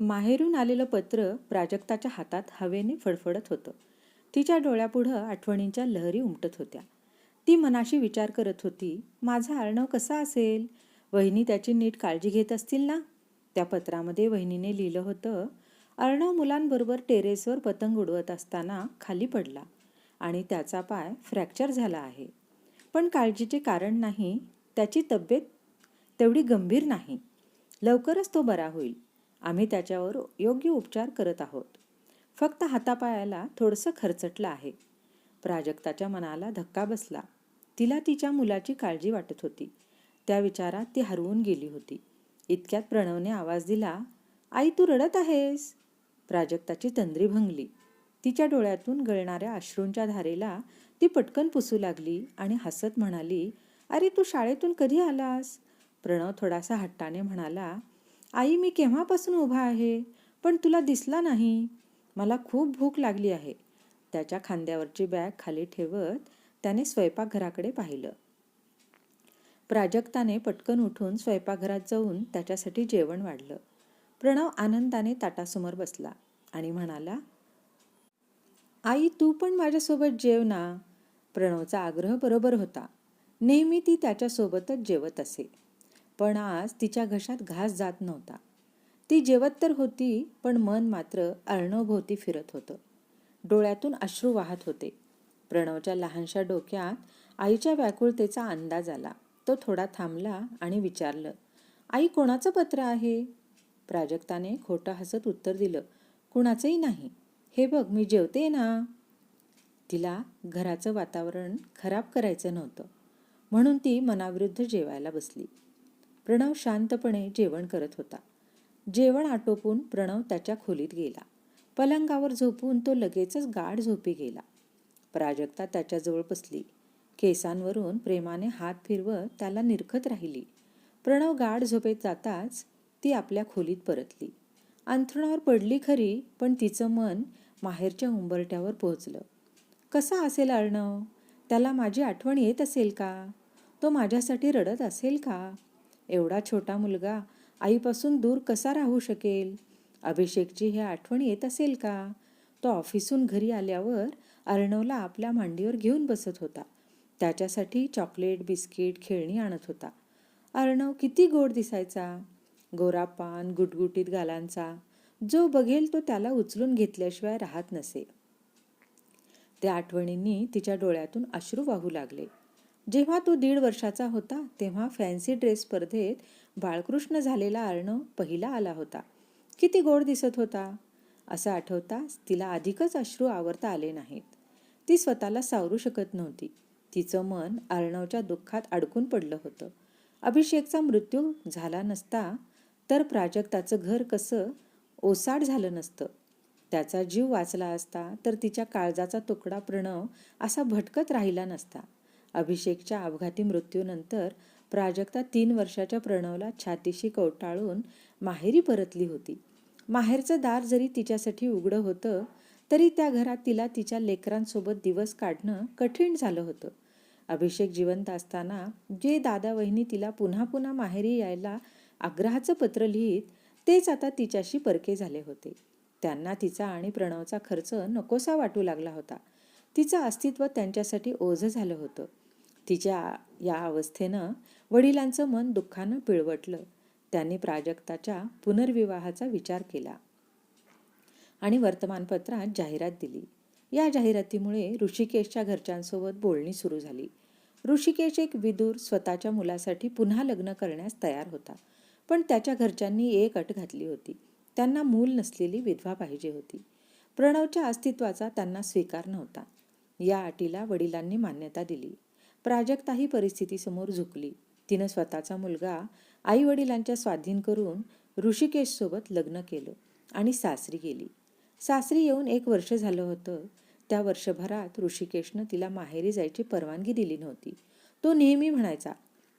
माहेरून आलेलं पत्र प्राजक्ताच्या हातात हवेने फडफडत होतं. तिच्या डोळ्यापुढं आठवणींच्या लहरी उमटत होत्या. ती मनाशी विचार करत होती माझा अर्णव कसा असेल? वहिनी त्याची नीट काळजी घेत असतील ना? त्या पत्रामध्ये वहिनीने लिहिलं होतं अर्णव मुलांबरोबर टेरेसवर पतंग उडवत असताना खाली पडला आणि त्याचा पाय फ्रॅक्चर झाला आहे. पण काळजीचे कारण नाही त्याची तब्येत तेवढी गंभीर नाही. लवकरच तो बरा होईल. आम्ही त्याच्यावर योग्य उपचार करत आहोत. फक्त हातापायाला थोडंसं खरचटलं आहे. प्राजक्ताच्या मनाला धक्का बसला. तिला तिच्या मुलाची काळजी वाटत होती. त्या विचारात ती हरवून गेली होती. इतक्यात प्रणवने आवाज दिला आई तू रडत आहेस? प्राजक्ताची तंद्री भंगली. तिच्या डोळ्यातून गळणाऱ्या अश्रूंच्या धारेला ती पटकन पुसू लागली आणि हसत म्हणाली अरे तू शाळेतून कधी आलास? प्रणव थोडासा हट्टाने म्हणाला आई मी केव्हापासून उभा आहे? पण तुला दिसला नाही. मला खूप भूक लागली आहे. त्याच्या खांद्यावरची बॅग खाली ठेवत त्याने स्वयंपाकघराकडे पाहिलं. प्राजक्ताने पटकन उठून स्वयंपाकघरात जाऊन त्याच्यासाठी जेवण वाढलं. प्रणव आनंदाने ताटासमोर बसला आणि म्हणाला आई तू पण माझ्यासोबत जेव ना. प्रणवचा आग्रह बरोबर होता. नेहमी ती त्याच्यासोबतच जेवत असे. पण आज तिच्या घशात घास जात नव्हता. ती जेवत तर होती पण मन मात्र अर्णवभोवती फिरत होतं. डोळ्यातून अश्रू वाहत होते. प्रणवच्या लहानशा डोक्यात आईच्या व्याकुळतेचा अंदाज आला. तो थोडा थांबला आणि विचारलं आई कोणाचं पत्र आहे? प्राजक्ताने खोटं हसत उत्तर दिलं कुणाचंही नाही. हे बघ मी जेवते ना. तिला घराचं वातावरण खराब करायचं नव्हतं. म्हणून ती मनाविरुद्ध जेवायला बसली. प्रणव शांतपणे जेवण करत होता. जेवण आटोपून प्रणव त्याच्या खोलीत गेला. पलंगावर झोपून तो लगेचच गाढ झोपी गेला. प्राजक्ता त्याच्याजवळ बसली. केसांवरून प्रेमाने हात फिरवत त्याला निरखत राहिली. प्रणव गाढ झोपेत जाताच ती आपल्या खोलीत परतली. अंथरुणावर पडली खरी पण तिचं मन माहेरच्या उंबरट्यावर पोहोचलं. कसा असेल अर्णव त्याला माझी आठवण येत असेल का? तो माझ्यासाठी रडत असेल का? एवढा छोटा मुलगा आईपासून दूर कसा राहू शकेल? अभिषेकची हे आठवण येत असेल का? तो ऑफिसून घरी आल्यावर अर्णवला आपल्या मांडीवर घेऊन बसत होता. त्याच्यासाठी चॉकलेट बिस्किट खेळणी आणत होता. अर्णव किती गोड दिसायचा. गोरापान गुटगुटीत गालांचा. जो बघेल तो त्याला उचलून घेतल्याशिवाय राहत नसे. त्या आठवणींनी तिच्या डोळ्यातून अश्रू वाहू लागले. जेव्हा तो दीड वर्षाचा होता तेव्हा फॅन्सी ड्रेस स्पर्धेत बाळकृष्ण झालेला अर्णव पहिला आला होता. किती गोड दिसत होता? असं आठवताच तिला अधिकच अश्रू आवरता आले नाहीत. ती स्वतःला सावरू शकत नव्हती. तिचं मन अर्णवच्या दुःखात अडकून पडलं होतं. अभिषेकचा मृत्यू झाला नसता तर प्राजक्ताचं घर कसं ओसाड झालं नसतं. त्याचा जीव वाचला असता तर तिच्या काळजाचा तुकडा प्रणव असा भटकत राहिला नसता. अभिषेकच्या अपघाती मृत्यूनंतर प्राजक्ता तीन वर्षाच्या प्रणवला छातीशी कवटाळून माहेरी परतली होती. माहेरचं दार जरी तिच्यासाठी उघडं होतं तरी त्या घरात तिला तिच्या लेकरांसोबत दिवस काढणं कठीण झालं होतं. अभिषेक जिवंत असताना जे दादा वहिनी तिला पुन्हा पुन्हा माहेरी यायला आग्रहाचं पत्र लिहित तेच आता तिच्याशी परके झाले होते. त्यांना तिचा आणि प्रणवचा खर्च नकोसा वाटू लागला होता. तिचं अस्तित्व त्यांच्यासाठी ओझं झालं होतं. तिच्या या अवस्थेनं वडिलांचं मन दुःखानं पिळवटलं. त्यांनी प्राजक्ताच्या पुनर्विवाहाचा विचार केला आणि वर्तमानपत्रात जाहिरात दिली. या जाहिरातीमुळे ऋषिकेशच्या घरच्यांसोबत बोलणी सुरू झाली. ऋषिकेश एक विदूर स्वतःच्या मुलासाठी पुन्हा लग्न करण्यास तयार होता. पण त्याच्या घरच्यांनी एक अट घातली होती. त्यांना मूल नसलेली विधवा पाहिजे होती. प्रणवच्या अस्तित्वाचा त्यांना स्वीकार नव्हता. या अटीला वडिलांनी मान्यता दिली. प्राजक्ताही परिस्थितीसमोर झुकली. तिनं स्वतःचा मुलगा आई वडिलांच्या स्वाधीन करून ऋषिकेशसोबत लग्न केलं आणि सासरी गेली. सासरी येऊन एक वर्ष झालं होतं. त्या वर्षभरात ऋषिकेशनं तिला माहेरी जायची परवानगी दिली नव्हती. तो नेहमी म्हणायचा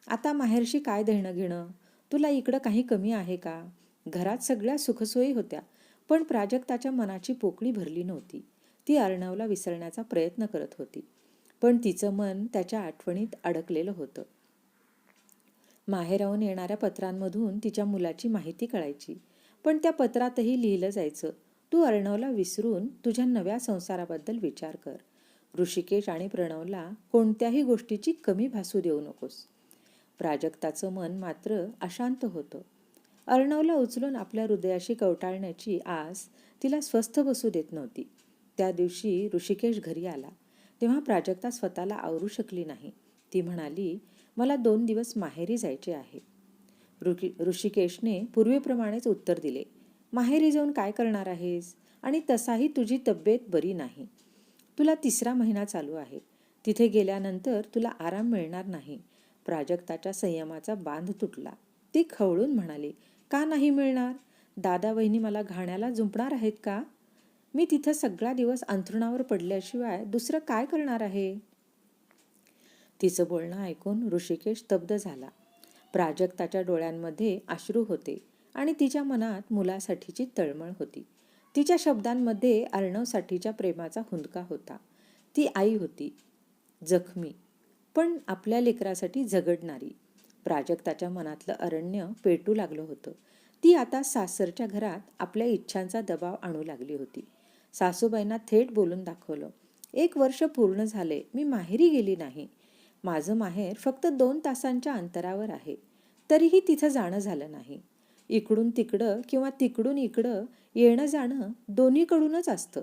आता माहेरशी काय देणं घेणं? तुला इकडं काही कमी आहे का? घरात सगळ्या सुखसोयी होत्या पण प्राजक्ताच्या मनाची पोकळी भरली नव्हती. ती अर्णवला विसरण्याचा प्रयत्न करत होती. पण तिचं मन त्याच्या आठवणीत अडकलेलं होतं. माहेराहून येणाऱ्या पत्रांमधून तिच्या मुलाची माहिती कळायची. पण त्या पत्रातही लिहिलं जायचं. तू अर्णवला विसरून तुझ्या नव्या संसाराबद्दल विचार कर. ऋषिकेश आणि प्रणवला कोणत्याही गोष्टीची कमी भासू देऊ नकोस. प्राजक्ताचं मन मात्र अशांत होतं. अर्णवला उचलून आपल्या हृदयाशी कवटाळण्याची आस तिला स्वस्थ बसू देत नव्हती. त्या दिवशी ऋषिकेश घरी आला. तेव्हा प्राजक्ता स्वतःला आवरू शकली नाही. ती म्हणाली मला दोन दिवस माहेरी जायचे आहे. ऋषी ऋषिकेशने पूर्वीप्रमाणेच उत्तर दिले माहेरी जाऊन काय करणार आहेस? आणि तसाही तुझी तब्येत बरी नाही. तुला तिसरा महिना चालू आहे. तिथे गेल्यानंतर तुला आराम मिळणार नाही. प्राजक्ताच्या संयमाचा बांध तुटला. ती खवळून म्हणाली का नाही मिळणार? दादा वहिनी मला घाण्याला जुंपणार आहेत का? मी तिथं सगळा दिवस अंथरुणावर पडल्याशिवाय दुसरं काय करणार आहे? तिचं बोलणं ऐकून ऋषिकेश स्तब्ध झाला. प्राजक्ताच्या डोळ्यांमध्ये अश्रू होते आणि तिच्या मनात मुलासाठीची तळमळ होती. तिच्या शब्दांमध्ये अर्णवसाठीच्या प्रेमाचा हुंदका होता. ती आई होती जखमी पण आपल्या लेकरासाठी झगडणारी. प्राजक्ताच्या मनातलं अरण्य पेटू लागलं होतं. ती आता सासरच्या घरात आपल्या इच्छांचा दबाव आणू लागली होती. सासूबाईंना थेट बोलून दाखवलं. एक वर्ष पूर्ण झाले मी माहेरी गेली नाही. माझं माहेर फक्त दोन तासांच्या अंतरावर आहे. तरीही तिथं जाणं झालं नाही. इकडून तिकडं किंवा तिकडून इकडं येणं जाणं दोन्हीकडूनच असतं.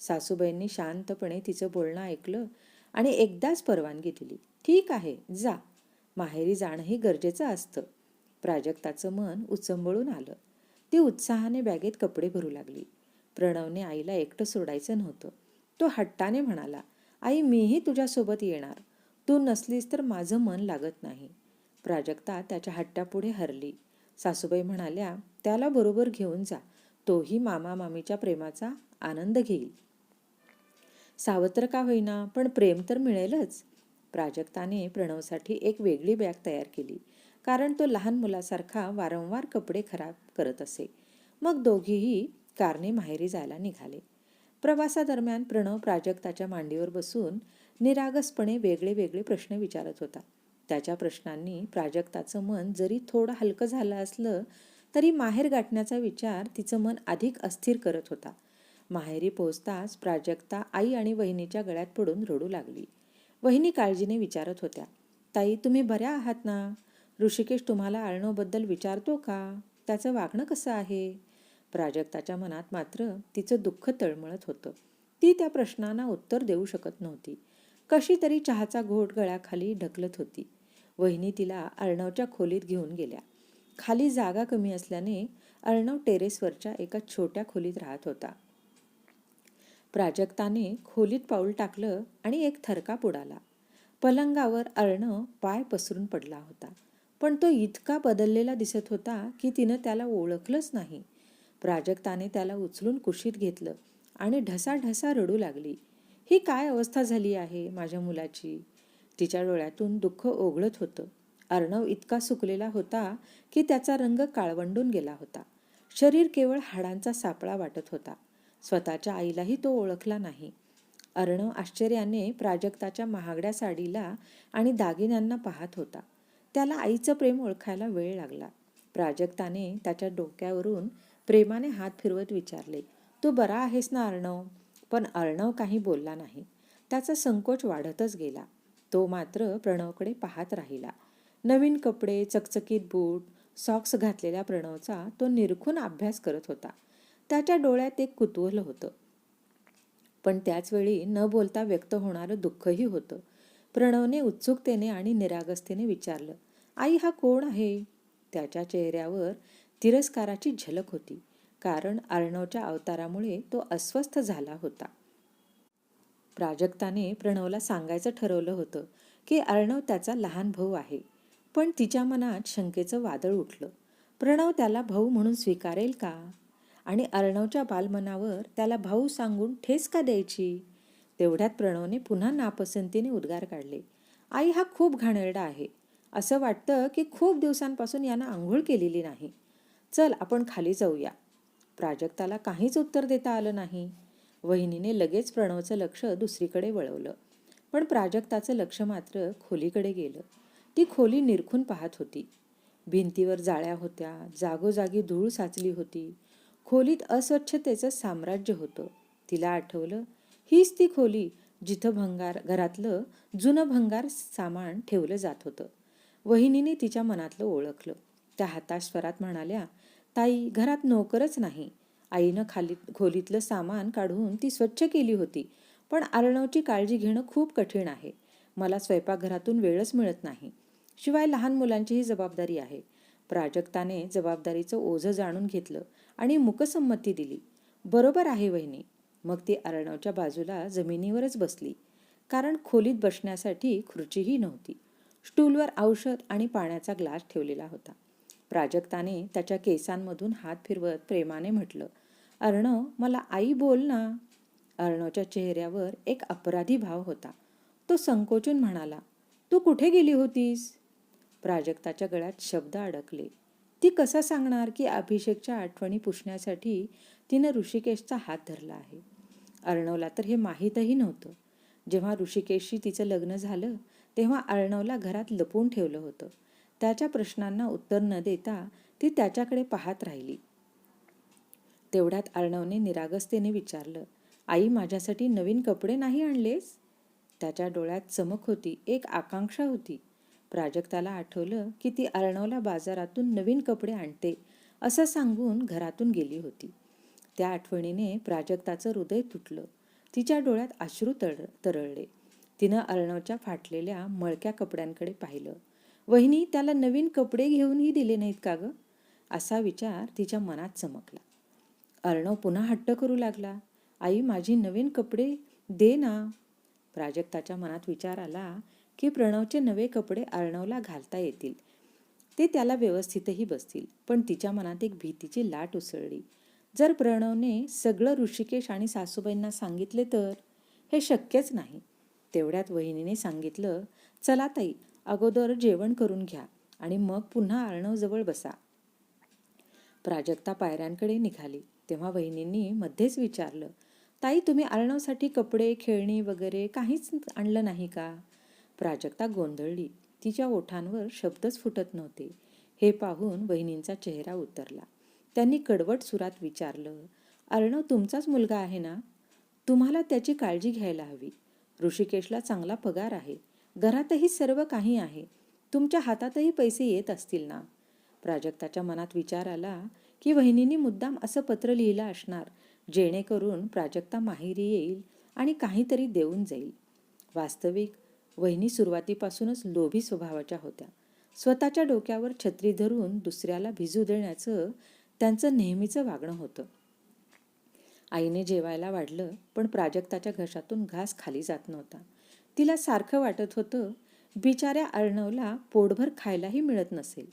सासूबाईंनी शांतपणे तिचं बोलणं ऐकलं आणि एकदाच परवानगी दिली. ठीक आहे जा. माहेरी जाणंही गरजेचं असतं. प्राजक्ताचं मन उचंबळून आलं. ती उत्साहाने बॅगेत कपडे भरू लागली. प्रणवने आईला एकटं सोडायचं नव्हतं. तो हट्टाने म्हणाला आई मीही तुझ्यासोबत येणार. तू नसलीस तर माझं मन लागत नाही. प्राजक्ता त्याच्या हट्टापुढे हरली. सासूबाई म्हणाल्या त्याला बरोबर घेऊन जा. तोही मामा मामीच्या प्रेमाचा आनंद घेईल. सावत्र का होईना पण प्रेम तर मिळेलच. प्राजक्ताने प्रणवसाठी एक वेगळी बॅग तयार केली कारण तो लहान मुलासारखा वारंवार कपडे खराब करत असे. मग दोघीही कारने माहेरी जायला निघाले. प्रवासादरम्यान प्रणव प्राजक्ताच्या मांडीवर बसून निरागसपणे वेगळे वेगळे प्रश्न विचारत होता. त्याच्या प्रश्नांनी प्राजक्ताचं मन जरी थोडं हलकं झालं असलं तरी माहेर गाठण्याचा विचार तिचं मन अधिक अस्थिर करत होता. माहेरी पोहोचताच प्राजक्ता आई आणि वहिनीच्या गळ्यात पडून रडू लागली. वहिनी काळजीने विचारत होत्या ताई तुम्ही बऱ्या आहात ना? ऋषिकेश तुम्हाला आळणोबद्दल विचारतो का? त्याचं वागणं कसं आहे? प्राजक्ताच्या मनात मात्र तिचं दुःख तळमळत होतं. ती त्या प्रश्नांना उत्तर देऊ शकत नव्हती. कशी तरी चहाचा घोट गळ्याखाली ढकलत होती. वहिनी तिला अर्णवच्या खोलीत घेऊन गेल्या. खाली जागा कमी असल्याने अर्णव टेरेसवरच्या एका छोट्या खोलीत राहत होता. प्राजक्ताने खोलीत पाऊल टाकलं आणि एक थरकाप उडाला. पलंगावर अर्णव पाय पसरून पडला होता. पण तो इतका बदललेला दिसत होता की तिनं त्याला ओळखलंच नाही. प्राजक्ताने त्याला उचलून कुशीत घेतलं आणि ढसा ढसा रडू लागली. ही काय अवस्था झाली आहे माझ्या मुलाची? तिच्या डोळ्यातून दुःख ओघळत होतं. अर्णव इतका सुकलेला होता की त्याचा रंग काळवंडून गेला होता. शरीर केवळ हाडांचा सापळा वाटत होता. स्वतःच्या आईलाही तो ओळखला नाही. अर्णव आश्चर्याने प्राजक्ताच्या महागड्या साडीला आणि दागिन्यांना पाहत होता. त्याला आईचं प्रेम ओळखायला वेळ लागला. प्राजक्ताने त्याच्या डोक्यावरून प्रेमाने हात फिरवत विचारले तू बरा आहेस ना अर्णव पण अर्णव काही बोलला नाही. त्याचा संकोच वाढतच गेला. तो मात्र प्रणवकडे पाहत राहिला. नवीन कपडे चकचकीत बूट सॉक्स घातलेल्या प्रणवचा तो निरखून अभ्यास करत होता. त्याच्या डोळ्यात एक कुतूहल होतं. पण त्याचवेळी न बोलता व्यक्त होणारं दुःखही होतं. प्रणवने उत्सुकतेने आणि निरागस्तीने विचारलं आई हा कोण आहे त्याच्या चेहऱ्यावर तिरस्काराची झलक होती. कारण अर्णवच्या अवतारामुळे तो अस्वस्थ झाला होता. प्राजक्ताने प्रणवला सांगायचं ठरवलं होतं की अर्णव त्याचा लहान भाऊ आहे. पण तिच्या मनात शंकेचं वादळ उठलं. प्रणव त्याला भाऊ म्हणून स्वीकारेल का? आणि अर्णवच्या बालमनावर त्याला भाऊ सांगून ठेस का द्यायची? तेवढ्यात प्रणवने पुन्हा नापसंतीने उद्गार काढले. आई हा खूप घाणेरडा आहे. असं वाटतं की खूप दिवसांपासून यानं आंघोळ केलेली नाही. चल आपण खाली जाऊया. प्राजक्ताला काहीच उत्तर देता आलं नाही. वहिनीने लगेच प्रणवचं लक्ष दुसरीकडे वळवलं. पण प्राजक्ताचं लक्ष मात्र खोलीकडे गेलं. ती खोली निरखून पाहत होती. भिंतीवर जाळ्या होत्या जागोजागी धूळ साचली होती. खोलीत अस्वच्छतेचं साम्राज्य होतं. तिला आठवलं हीच ती खोली जिथं भंगार घरातलं जुनं भंगार सामान ठेवलं जात होतं. वहिनीने तिच्या मनातलं ओळखलं. त्या हाताश स्वरात म्हणाल्या ताई घरात नोकरच नाही. आईनं खाली खोलीतलं सामान काढून ती स्वच्छ केली होती. पण अर्णवची काळजी घेणं खूप कठीण आहे. मला स्वयंपाकघरातून वेळच मिळत नाही. शिवाय लहान मुलांचीही जबाबदारी आहे. प्राजक्ताने जबाबदारीचं ओझं जाणून घेतलं आणि मुकसंमती दिली. बरोबर आहे वहिनी. मग ती अर्णवच्या बाजूला जमिनीवरच बसली. कारण खोलीत बसण्यासाठी खुर्चीही नव्हती. स्टूलवर औषध आणि पाण्याचा ग्लास ठेवलेला होता. प्राजक्ताने त्याच्या केसांमधून हात फिरवत प्रेमाने म्हटलं अर्णव मला आई बोल ना. अर्णवच्या चेहऱ्यावर एक अपराधी भाव होता. तो संकोचून म्हणाला तू कुठे गेली होतीस? प्राजक्ताच्या गळ्यात शब्द अडकले. ती कसं सांगणार की अभिषेकच्या आठवणी पुसण्यासाठी तिनं ऋषिकेशचा हात धरला आहे? अर्णवला तर हे माहीतही नव्हतं. जेव्हा ऋषिकेशशी तिचं लग्न झालं तेव्हा अर्णवला घरात लपवून ठेवलं होतं. त्याच्या प्रश्नांना उत्तर न देता ती त्याच्याकडे पाहत राहिली. तेवढ्यात अर्णवने निरागसतेने विचारलं आई माझ्यासाठी नवीन कपडे नाही आणलेस? त्याच्या डोळ्यात चमक होती एक आकांक्षा होती. प्राजक्ताला आठवलं की ती अर्णवला बाजारातून नवीन कपडे आणते असं सांगून घरातून गेली होती. त्या आठवणीने प्राजक्ताचं हृदय तुटलं. तिच्या डोळ्यात अश्रू तळ तरळले. तिनं अर्णवच्या फाटलेल्या मळक्या कपड्यांकडे पाहिलं. वहिनी त्याला नवीन कपडे घेऊनही दिले नाहीत का गं? असा विचार तिच्या मनात चमकला. अर्णव पुन्हा हट्ट करू लागला. आई माझी नवीन कपडे दे ना. प्राजक्ताच्या मनात विचार आला की प्रणवचे नवे कपडे अर्णवला घालता येतील. ते त्याला व्यवस्थितही बसतील पण तिच्या मनात एक भीतीची लाट उसळली. जर प्रणवने सगळं ऋषिकेश आणि सासूबाईंना सांगितले तर? हे शक्यच नाही. तेवढ्यात वहिनीने सांगितलं चला ताई अगोदर जेवण करून घ्या आणि मग पुन्हा अर्णवजवळ बसा. प्राजक्ता पायऱ्यांकडे निघाली. तेव्हा वहिनींनी मध्येच विचारलं ताई तुम्ही अर्णवसाठी कपडे खेळणी वगैरे काहीच आणलं नाही का? प्राजक्ता गोंधळली. तिच्या ओठांवर शब्दच फुटत नव्हते. हे पाहून वहिनींचा चेहरा उतरला. त्यांनी कडवट सुरात विचारलं अर्णव तुमचाच मुलगा आहे ना? तुम्हाला त्याची काळजी घ्यायला हवी. ऋषिकेशला चांगला पगार आहे. घरातही सर्व काही आहे. तुमच्या हातातही पैसे येत असतील ना? प्राजक्ताच्या मनात विचार आला की वहिनींनी मुद्दाम असं पत्र लिहिलं असणार जेणेकरून प्राजक्ता माहेरी येईल आणि काहीतरी देऊन जाईल. वास्तविक वहिनी सुरुवातीपासूनच लोभी स्वभावाच्या होत्या. स्वतःच्या डोक्यावर छत्री धरून दुसऱ्याला भिजू देण्याचं त्यांचं नेहमीचं वागणं होतं. आईने जेवायला वाढलं पण प्राजक्ताच्या घशातून घास खाली जात नव्हता. तिला सारखं वाटत होतं बिचाऱ्या अर्णवला पोटभर खायलाही मिळत नसेल.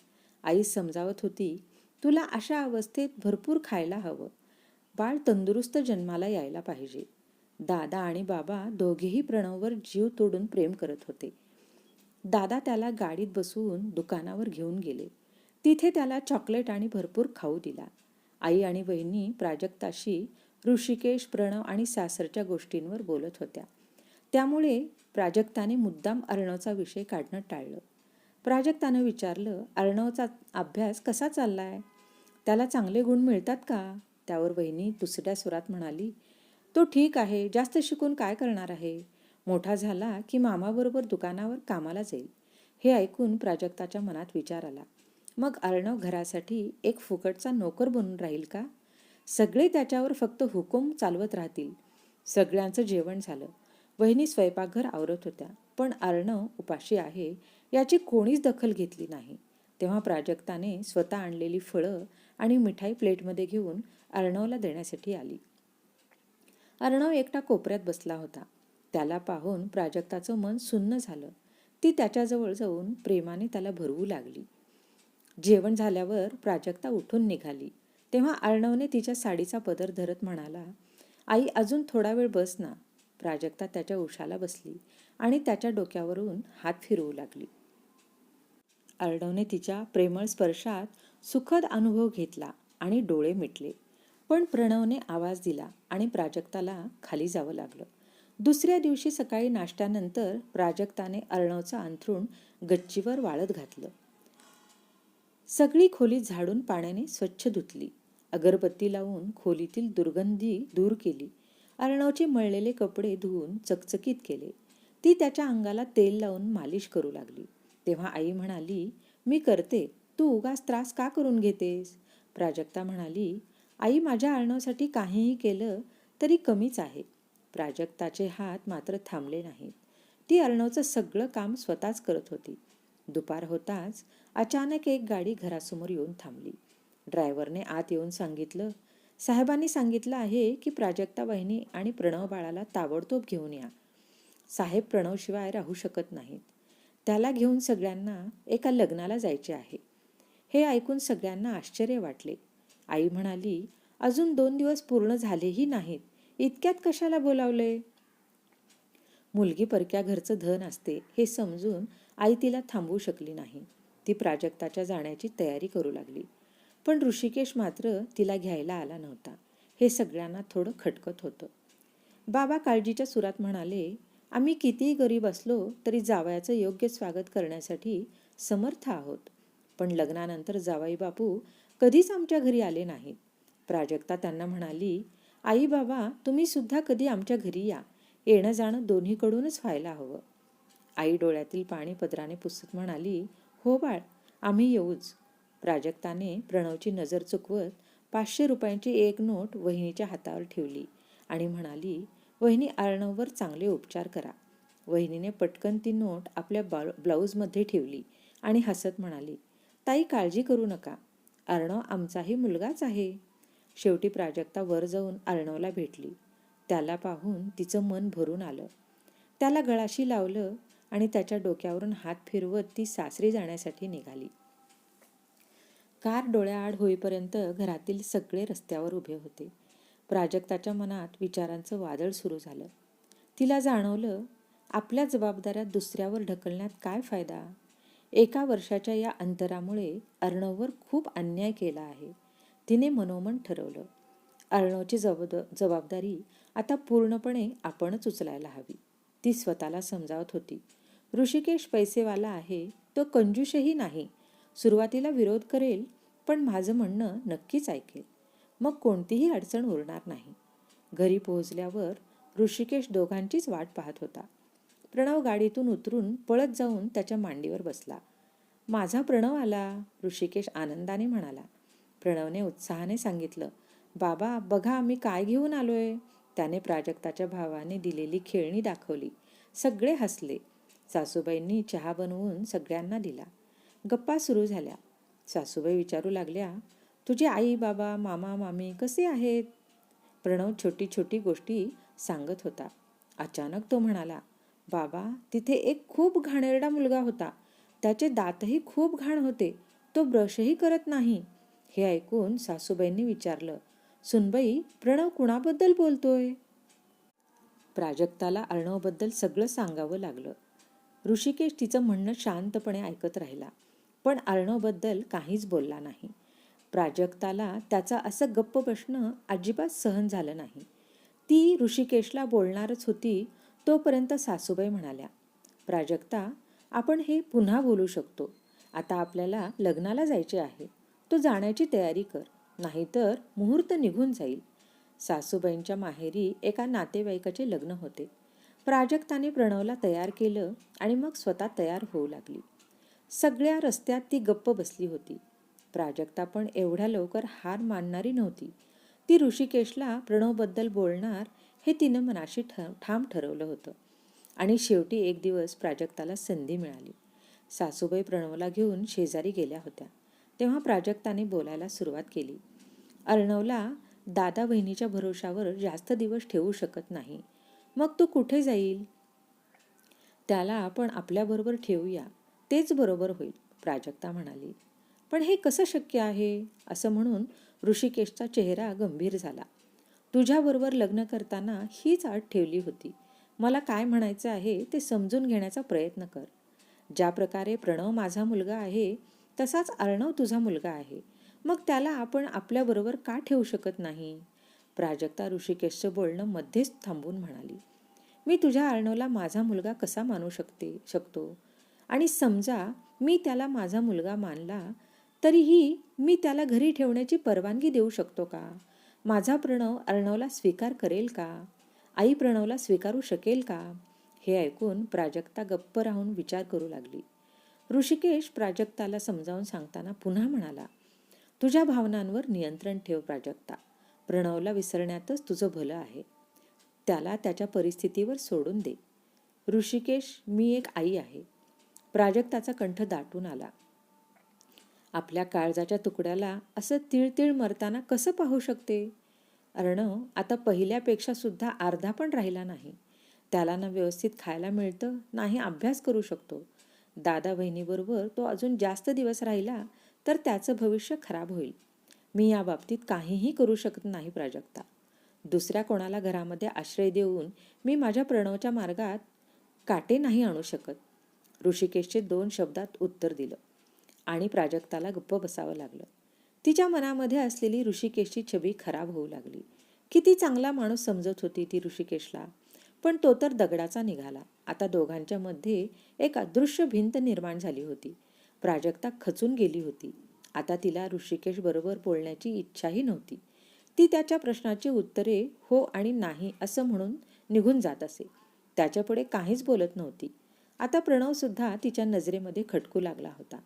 आई समजावत होती तुला अशा अवस्थेत भरपूर खायला हवं. बाळ तंदुरुस्त जन्माला यायला पाहिजे. दादा आणि बाबा दोघेही प्रणववर जीव तोडून प्रेम करत होते. दादा त्याला गाडीत बसवून दुकानावर घेऊन गेले. तिथे त्याला चॉकलेट आणि भरपूर खाऊ दिला. आई आणि बहिणी प्राजक्ताशी ऋषिकेश प्रणव आणि सासरच्या गोष्टींवर बोलत होत्या. त्यामुळे प्राजक्ताने मुद्दाम अर्णवचा विषय काढणं टाळलं. प्राजक्तानं विचारलं अर्णवचा अभ्यास कसा चाललाय? त्याला चांगले गुण मिळतात का? त्यावर वहिनी दुसऱ्या सुरात म्हणाली तो ठीक आहे जास्त शिकून काय करणार आहे? मोठा झाला की मामाबरोबर दुकानावर कामाला जाईल. हे ऐकून प्राजक्ताच्या मनात विचार आला. मग अर्णव घरासाठी एक फुकटचा नोकर बनून राहील का? सगळे त्याच्यावर फक्त हुकूम चालवत राहतील. सगळ्यांचं जेवण झालं. वहिनी स्वयंपाकघर आवरत होत्या. पण अर्णव उपाशी आहे याची कोणीच दखल घेतली नाही. तेव्हा प्राजक्ताने स्वतः आणलेली फळं आणि मिठाई प्लेटमध्ये घेऊन अर्णवला देण्यासाठी आली. अर्णव एकटा कोपऱ्यात बसला होता. त्याला पाहून प्राजक्ताचं मन सुन्न झालं. ती त्याच्याजवळ जाऊन प्रेमाने त्याला भरवू लागली. जेवण झाल्यावर प्राजक्ता उठून निघाली. तेव्हा अर्णवने तिच्या साडीचा पदर धरत म्हणाला आई अजून थोडा वेळ बस ना. प्राजक्ता त्याच्या उशाला बसली आणि त्याच्या डोक्यावरून हात फिरवू लागली. अर्णवने तिच्या प्रेमळ स्पर्शात सुखद अनुभव घेतला आणि डोळे मिटले. पण प्रणवने आवाज दिला आणि प्राजक्ताला खाली जावं लागलं. दुसऱ्या दिवशी सकाळी नाश्त्यानंतर प्राजक्ताने अर्णवचं अंथरूण गच्चीवर वाळत घातलं. सगळी खोली झाडून पाण्याने स्वच्छ धुतली. अगरबत्ती लावून खोलीतील दुर्गंधी दूर केली. अर्णवचे मळलेले कपडे धुवून चकचकीत केले. ती त्याच्या अंगाला तेल लावून मालिश करू लागली. तेव्हा आई म्हणाली मी करते. तू उगाच त्रास का करून घेतेस? प्राजक्ता म्हणाली आई माझ्या अर्णवसाठी काहीही केलं तरी कमीच आहे. प्राजक्ताचे हात मात्र थांबले नाहीत. ती अर्णवचं सगळं काम स्वतःच करत होती. दुपार होताच अचानक एक गाडी घरासमोर येऊन थांबली. ड्रायव्हरने आत येऊन सांगितलं साहेबांनी सांगितलं आहे की प्राजक्ता वहिनी आणि प्रणव बाळाला ताबडतोब घेऊन या. साहेब प्रणवशिवाय राहू शकत नाहीत. त्याला घेऊन सगळ्यांना एका लग्नाला जायचे आहे. हे ऐकून सगळ्यांना आश्चर्य वाटले. आई म्हणाली अजून दोन दिवस पूर्ण झालेही नाहीत. इतक्यात कशाला बोलावले मुलगी परक्या घरचं धन असते हे समजून आई तिला थांबवू शकली नाही. ती प्राजक्ताच्या जाण्याची तयारी करू लागली. पण ऋषिकेश मात्र तिला घ्यायला आला नव्हता. हे सगळ्यांना थोडं खटकत होतं. बाबा काळजीच्या सुरात म्हणाले आम्ही कितीही गरीब असलो तरी जावयाचं योग्य स्वागत करण्यासाठी समर्थ आहोत. पण लग्नानंतर जावाई बापू कधीच आमच्या घरी आले नाहीत. प्राजक्ता त्यांना म्हणाली आई बाबा तुम्ही सुद्धा कधी आमच्या घरी या. येणं जाणं दोन्हीकडूनच व्हायला हवं. आई डोळ्यातील पाणी पदराने पुसत म्हणाली हो बाळ आम्ही येऊच. प्राजक्ताने प्रणवची नजर चुकवत पाचशे रुपयांची एक नोट वहिनीच्या हातावर ठेवली आणि म्हणाली वहिनी अर्णववर चांगले उपचार करा. वहिनीने पटकन ती नोट आपल्या बा ब्लाऊजमध्ये ठेवली आणि हसत म्हणाली ताई काळजी करू नका. अर्णव आमचाही मुलगाच आहे. शेवटी प्राजक्ता वर जाऊन अर्णवला भेटली. त्याला पाहून तिचं मन भरून आलं. त्याला गळाशी लावलं आणि त्याच्या डोक्यावरून हात फिरवत ती सासरी जाण्यासाठी निघाली. कार डोळ्याआड होईपर्यंत घरातील सगळे रस्त्यावर उभे होते. प्राजक्ताच्या मनात विचारांचं वादळ सुरू झालं. तिला जाणवलं आपल्या जबाबदाऱ्या दुसऱ्यावर ढकलण्यात काय फायदा? एका वर्षाच्या या अंतरामुळे अर्णववर खूप अन्याय केला आहे. तिने मनोमन ठरवलं. अर्णवची जब जबाबदारी आता पूर्णपणे आपणच उचलायला हवी. ती स्वतःला समजावत होती. ऋषिकेश पैसेवाला आहे तो कंजूषही नाही. सुरुवातीला विरोध करेल पण माझं म्हणणं नक्कीच ऐकेल. मग कोणतीही अडचण उरणार नाही. घरी पोहोचल्यावर ऋषिकेश दोघांचीच वाट पाहत होता. प्रणव गाडीतून उतरून पळत जाऊन त्याच्या मांडीवर बसला. माझा प्रणव आला ऋषिकेश आनंदाने म्हणाला. प्रणवने उत्साहाने सांगितलं बाबा बघा मी काय घेऊन आलोय. त्याने प्राजक्ताच्या भावाने दिलेली खेळणी दाखवली. सगळे हसले. सासूबाईंनी चहा बनवून सगळ्यांना दिला. गप्पा सुरू झाल्या. सासूबाई विचारू लागल्या तुझे आई बाबा मामा मामी कसे आहेत? प्रणव छोटी छोटी गोष्टी सांगत होता. अचानक तो म्हणाला बाबा तिथे एक खूप घाणेरडा मुलगा होता. त्याचे दातही खूप घाण होते. तो ब्रशही करत नाही. हे ऐकून सासूबाईंनी विचारलं सुनबाई प्रणव कुणाबद्दल बोलतोय? प्राजक्ताला अर्णवबद्दल सगळं सांगावं लागलं. ऋषिकेश तिचं म्हणणं शांतपणे ऐकत राहिला. पण अर्णवबद्दल काहीच बोलला नाही. प्राजक्ताला त्याचा असं गप्प बसणं अजिबात सहन झालं नाही. ती ऋषिकेशला बोलणारच होती तोपर्यंत सासूबाई म्हणाल्या प्राजक्ता आपण हे पुन्हा बोलू शकतो. आता आपल्याला लग्नाला जायचे आहे. तो जाण्याची तयारी कर. नाहीतर मुहूर्त निघून जाईल. सासूबाईंच्या माहेरी एका नातेवाईकाचे लग्न होते. प्राजक्ताने प्रणवला तयार केलं आणि मग स्वतः तयार होऊ लागली. सगळ्या रस्त्यात ती गप्प बसली होती. प्राजक्ता पण एवढ्या लवकर हार मानणारी नव्हती. ती ऋषिकेशला प्रणवबद्दल बोलणार हे तिनं मनाशी ठ ठाम ठरवलं होतं. आणि शेवटी एक दिवस प्राजक्ताला संधी मिळाली. सासूबाई प्रणवला घेऊन शेजारी गेल्या होत्या. तेव्हा प्राजक्ताने बोलायला सुरुवात केली. अर्णवला दादा बहिणीच्या भरोशावर जास्त दिवस ठेवू शकत नाही. मग तो कुठे जाईल? त्याला आपण आपल्याबरोबर ठेवूया. तेच बरोबर होईल. प्राजक्ता म्हणाली पण हे कसं शक्य आहे? असं म्हणून ऋषिकेशचा चेहरा गंभीर झाला. तुझ्याबरोबर लग्न करताना हीच आट ठेवली होती. मला काय म्हणायचं आहे ते समजून घेण्याचा प्रयत्न कर. ज्या प्रकारे प्रणव माझा मुलगा आहे तसाच अर्णव तुझा मुलगा आहे. मग त्याला आपण आपल्याबरोबर का ठेवू शकत नाही? प्राजक्ता ऋषिकेशचं बोलणं मध्येच थांबून म्हणाली मी तुझ्या अर्णवला माझा मुलगा कसा मानू शकते शकतो? आणि समजा मी त्याला माझा मुलगा मानला तरीही मी त्याला घरी ठेवण्याची परवानगी देऊ शकतो का? माझा प्रणव अर्णवला स्वीकार करेल का? आई प्रणवला स्वीकारू शकेल का? हे ऐकून प्राजक्ता गप्प राहून विचार करू लागली. ऋषिकेश प्राजक्ताला समजावून सांगताना पुन्हा म्हणाला तुझ्या भावनांवर नियंत्रण ठेव प्राजक्ता. प्रणवला विसरण्यातच तुझं भलं आहे. त्याला त्याच्या परिस्थितीवर सोडून दे. ऋषिकेश मी एक आई आहे. प्राजक्ताचा कंठ दाटून आला. आपल्या काळजाच्या तुकड्याला असं तिळतिळ मरताना कसं पाहू शकते? अर्णव आता पहिल्यापेक्षा सुद्धा अर्धा पण राहिला नाही. त्याला ना व्यवस्थित खायला मिळतं नाही अभ्यास करू शकतो. दादा बहिणीबरोबर तो अजून जास्त दिवस राहिला तर त्याचं भविष्य खराब होईल. मी या बाबतीत काहीही करू शकत नाही प्राजक्ता. दुसऱ्या कोणाला घरामध्ये आश्रय देऊन मी माझ्या प्रणवच्या मार्गात काटे नाही आणू शकत. ऋषिकेशचे दोन शब्दात उत्तर दिलं आणि प्राजक्ताला गप्प बसावं लागलं. तिच्या मनामध्ये असलेली ऋषिकेशची छबी खराब होऊ लागली. किती चांगला माणूस समजत होती ती ऋषिकेशला पण तो तर दगडाचा निघाला. आता दोघांच्या मध्ये एक अदृश्य भिंत निर्माण झाली होती. प्राजक्ता खचून गेली होती. आता तिला ऋषिकेश बरोबर बोलण्याची इच्छाही नव्हती. ती त्याच्या प्रश्नाची उत्तरे हो आणि नाही असं म्हणून निघून जात असे. त्याच्यापुढे काहीच बोलत नव्हती. आता प्रणवसुद्धा तिच्या नजरेमध्ये खटकू लागला होता.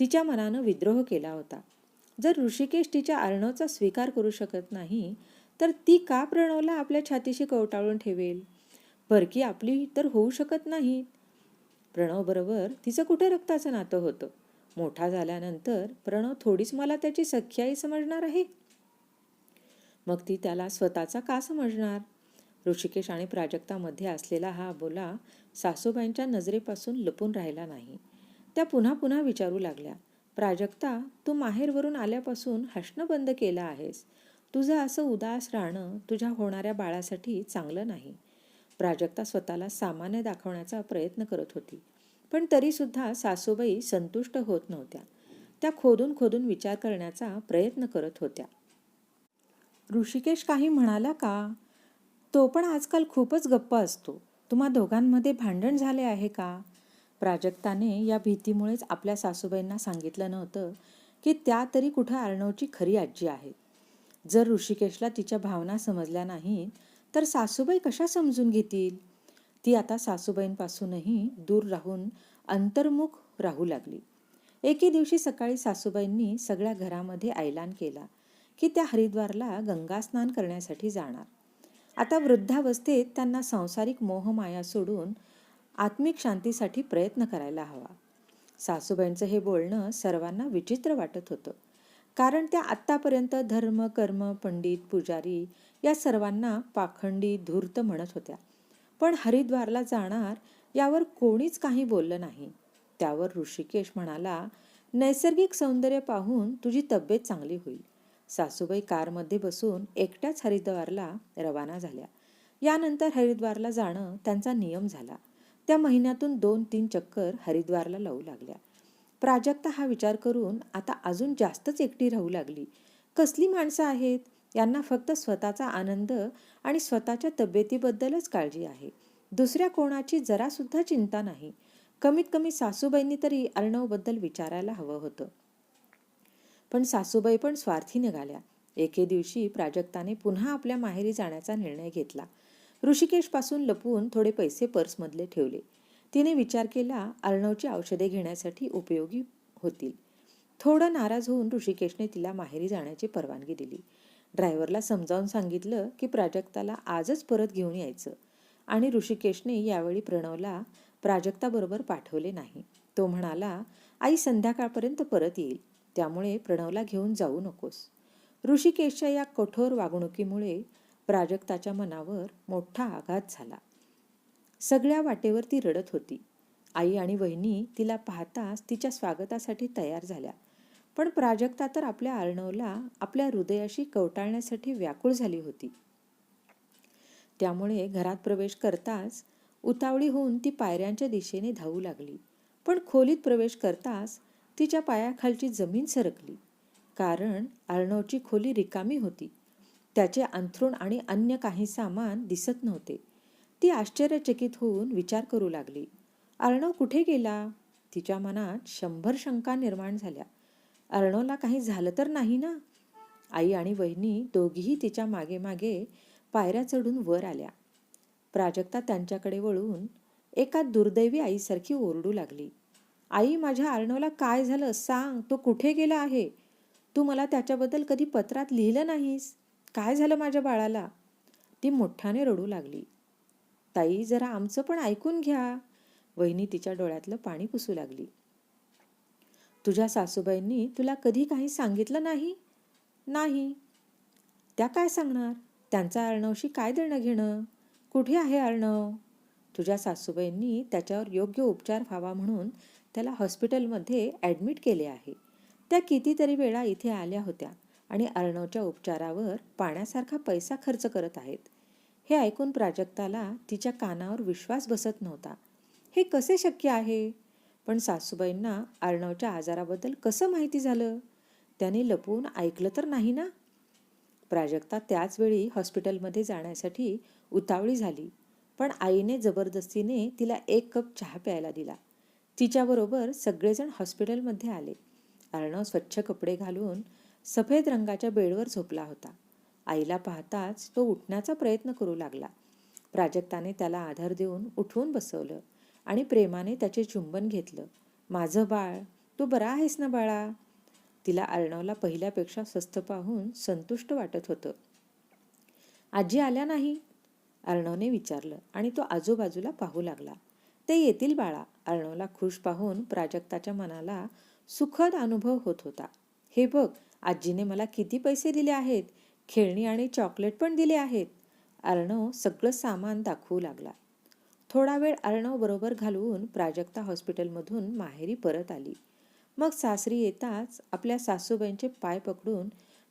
तिच्या मनानं विद्रोह केला होता. जर ऋषिकेश तिच्या अर्णवचा स्वीकार करू शकत नाही तर ती का प्रणवला आपल्या छातीशी कवटाळून ठेवेल? परकी आपली तर होऊ शकत नाही. प्रणवबरोबर तिचं कुठे रक्ताचं नातं होतं? मोठा झाल्यानंतर प्रणव थोडीच मला त्याची सख्याई समजणार आहे? मग ती त्याला स्वतःचा का समजणार? ऋषिकेश आणि प्राजक्तामध्ये असलेला हा बोला सासूबाईंच्या नजरेपासून लपून राहिला नाही. त्या पुन्हा पुन्हा विचारू लागल्या प्राजक्ता तू माहेरवरून आल्यापासून हसणं बंद केलं आहेस. तुझं असं उदास राहणं तुझ्या होणाऱ्या बाळासाठी चांगलं नाही. प्राजक्ता स्वतःला सामान्य दाखवण्याचा प्रयत्न करत होती पण तरीसुद्धा सासूबाई संतुष्ट होत नव्हत्या. त्या खोदून खोदून विचार करण्याचा प्रयत्न करत होत्या. ऋषिकेश काही म्हणाला का? तो पण आजकाल खूपच गप्प असतो. तुम्हा दोघांमध्ये भांडण झाले आहे का? प्राजक्ताने या भीतीमुळेच आपल्या सासूबाईंना सांगितलं नव्हतं की त्या तरी कुठं अर्णवची खरी आजी आहेत जर ऋषिकेशला तिच्या भावना समजल्या नाहीत तर सासूबाई कशा समजून घेतील? ती आता सासूबाईंपासूनही दूर राहून अंतर्मुख राहू लागली. एके दिवशी सकाळी सासूबाईंनी सगळ्या घरामध्ये ऐलान केला की त्या हरिद्वारला गंगा स्नान करण्यासाठी जाणार. आता वृद्धावस्थेत त्यांना सांसारिक मोहमाया सोडून आत्मिक शांतीसाठी प्रयत्न करायला हवा. सासूबाईंचं हे बोलणं सर्वांना विचित्र वाटत होतं. कारण त्या आत्तापर्यंत धर्म कर्म पंडित पुजारी या सर्वांना पाखंडी धूर्त म्हणत होत्या. पण हरिद्वारला जाणार यावर कोणीच काही बोललं नाही. त्यावर ऋषिकेश म्हणाला नैसर्गिक सौंदर्य पाहून तुझी तब्येत चांगली होईल. सासूबाई कारमध्ये बसून एकट्याच हरिद्वारला रवाना झाल्या. यानंतर हरिद्वारला जाणं त्यांचा नियम झाला. त्या महिन्यातून दोन तीन चक्कर हरिद्वारला लावू लागल्या. प्राजक्ता हा विचार करून आता अजून जास्तच एकटी राहू लागली. कसली माणसं आहेत? यांना फक्त स्वतःचा आनंद आणि स्वतःच्या तब्येतीबद्दलच काळजी आहे. दुसऱ्या कोणाची जरासुद्धा चिंता नाही. कमीत कमी सासूबाईंनी तरी अर्णवबद्दल विचारायला हवं होतं. पण सासूबाई पण स्वार्थी निघाल्या. एके दिवशी प्राजक्ताने पुन्हा आपल्या माहेरी जाण्याचा निर्णय घेतला. ऋषिकेशपासून लपवून थोडे पैसे पर्समधले ठेवले. तिने विचार केला अर्णवची औषधे घेण्यासाठी उपयोगी होतील. थोडं नाराज होऊन ऋषिकेशने तिला माहेरी जाण्याची परवानगी दिली. ड्रायव्हरला समजावून सांगितलं की प्राजक्ताला आजच परत घेऊन यायचं आणि ऋषिकेशने यावेळी प्रणवला प्राजक्ताबरोबर पाठवले नाही. तो म्हणाला आई संध्याकाळपर्यंत परत येईल. त्यामुळे प्रणवला घेऊन जाऊ नकोस. ऋषिकेशच्या या कठोर वागणुकीमुळे प्राजक्ताच्या मनावर मोठा आघात झाला. सगळ्या वाटेवर ती रडत होती. आई आणि वहिनी तिला पाहताच तिच्या स्वागतासाठी तयार झाल्या. पण प्राजक्ता तर आपल्या अर्णवला आपल्या हृदयाशी कवटाळण्यासाठी व्याकुळ झाली होती. त्यामुळे घरात प्रवेश करताच उतावळी होऊन ती पायऱ्यांच्या दिशेने धावू लागली. पण खोलीत प्रवेश करताच तिच्या पायाखालची जमीन सरकली. कारण अर्णवची खोली रिकामी होती. त्याचे अंथरूण आणि अन्य काही सामान दिसत नव्हते. ती आश्चर्यचकित होऊन विचार करू लागली. अर्णव कुठे गेला? तिच्या मनात शंभर शंका निर्माण झाल्या. अर्णवला काही झालं तर नाही ना? आई आणि वहिनी दोघीही तिच्यामागे मागे पायऱ्या चढून वर आल्या. प्राजक्ता त्यांच्याकडे वळून एका दुर्दैवी आईसारखी ओरडू लागली. आई माझ्या अर्णवला काय झालं सांग. तो कुठे गेला आहे? तू मला त्याच्याबद्दल कधी पत्रात लिहिलं नाहीस? काय झालं माझ्या बाळाला? ती मोठ्याने रडू लागली. ताई जरा आमचं पण ऐकून घ्या. वहिनी तिच्या डोळ्यातलं पाणी पुसू लागली. तुझ्या सासूबाईंनी तुला कधी काही सांगितलं नाही? नाही. त्या काय सांगणार? त्यांचा अर्णवशी काय देणं घेणं? कुठे आहे अर्णव तुझ्या सासूबाईंनी त्याच्यावर योग्य उपचार व्हावा म्हणून त्याला हॉस्पिटलमध्ये ॲडमिट केले आहे. त्या कितीतरी वेळा इथे आल्या होत्या आणि अर्णवच्या उपचारावर पाण्यासारखा पैसा खर्च करत आहेत. हे ऐकून प्राजक्ताला तिच्या कानावर विश्वास बसत नव्हता. हे कसे शक्य आहे? पण सासूबाईंना अर्णवच्या आजाराबद्दल कसं माहिती झालं? त्याने लपवून ऐकलं तर नाही ना? प्राजक्ता त्याच वेळी हॉस्पिटलमध्ये जाण्यासाठी उतावळी झाली पण आईने जबरदस्तीने तिला एक कप चहा प्यायला दिला. तिच्याबरोबर सगळेजण हॉस्पिटलमध्ये आले. अर्णव स्वच्छ कपडे घालून सफेद रंगाच्या बेडवर झोपला होता. आईला पाहताच तो उठण्याचा प्रयत्न करू लागला. प्राजक्ताने त्याला आधार देऊन उठवून बसवलं आणि प्रेमाने त्याचे चुंबन घेतलं. माझं बाळ तू बरा आहेस ना बाळा? तिला अर्णवला पहिल्यापेक्षा स्वस्थ पाहून संतुष्ट वाटत होतं. आजी आल्या नाही? अर्णवने विचारलं आणि तो आजूबाजूला पाहू लागला. ते येतील बाळा अर्णवला खुश पाहून प्राजक्ताच्या मनाला सुखद अनुभव होत होता. हे बघ आजीने मला किती पैसे दिले आहेत? खेळणी आणि चॉकलेट पण दिले आहेत. अर्णव सगळं सामान दाखवू लागला. थोडा वेळ अर्णव बरोबर घालवून प्राजक्ता हॉस्पिटलमधून माहेरी परत आली. मग सासरी येताच आपल्या सासूबाईंचे पाय पकडून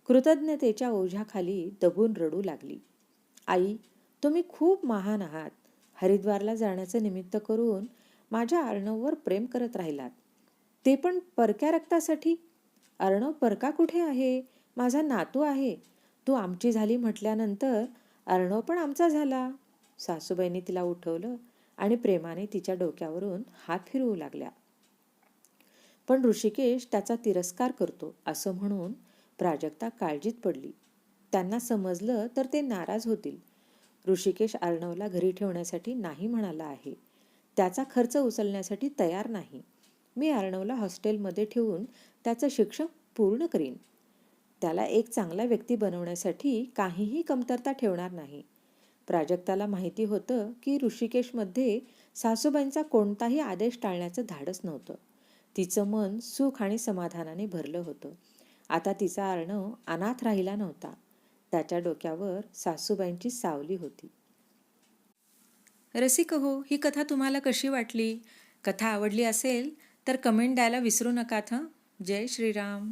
कृतज्ञतेच्या ओझ्याखाली दबून रडू लागली. आई तुम्ही खूप महान आहात. हरिद्वारला जाण्याचं निमित्त करून माझ्या अर्णववर प्रेम करत राहिलात. ते पण परक्या रक्तासाठी. अर्णव परका कुठे आहे? माझा नातू आहे. तू आमची झाली म्हटल्यानंतर अर्णव पण आमचा झाला. सासूबाईंनी तिला उठवलं आणि प्रेमाने तिच्या डोक्यावरून हात फिरवू लागल्या. पण ऋषिकेश त्याचा तिरस्कार करतो असं म्हणून प्राजक्ता काळजीत पडली. त्यांना समजलं तर ते नाराज होतील. ऋषिकेश अर्णवला घरी ठेवण्यासाठी नाही म्हणाला आहे. त्याचा खर्च उचलण्यासाठी तयार नाही. मी अर्णवला हॉस्टेलमध्ये ठेवून त्याचं शिक्षण पूर्ण करीन. त्याला एक चांगला व्यक्ती बनवण्यासाठी काहीही कमतरता ठेवणार नाही. प्राजक्ताला माहिती होतं की ऋषिकेशमध्ये सासूबाईंचा कोणताही आदेश टाळण्याचं धाडस नव्हतं. तिचं मन सुख आणि समाधानाने भरलं होतं. आता तिचा अर्णव अनाथ राहिला नव्हता. त्याच्या डोक्यावर सासूबाईंची सावली होती. रसिक हो ही कथा तुम्हाला कशी वाटली? कथा आवडली असेल तर कमेंट द्यायला विसरू नका हं जय श्रीराम.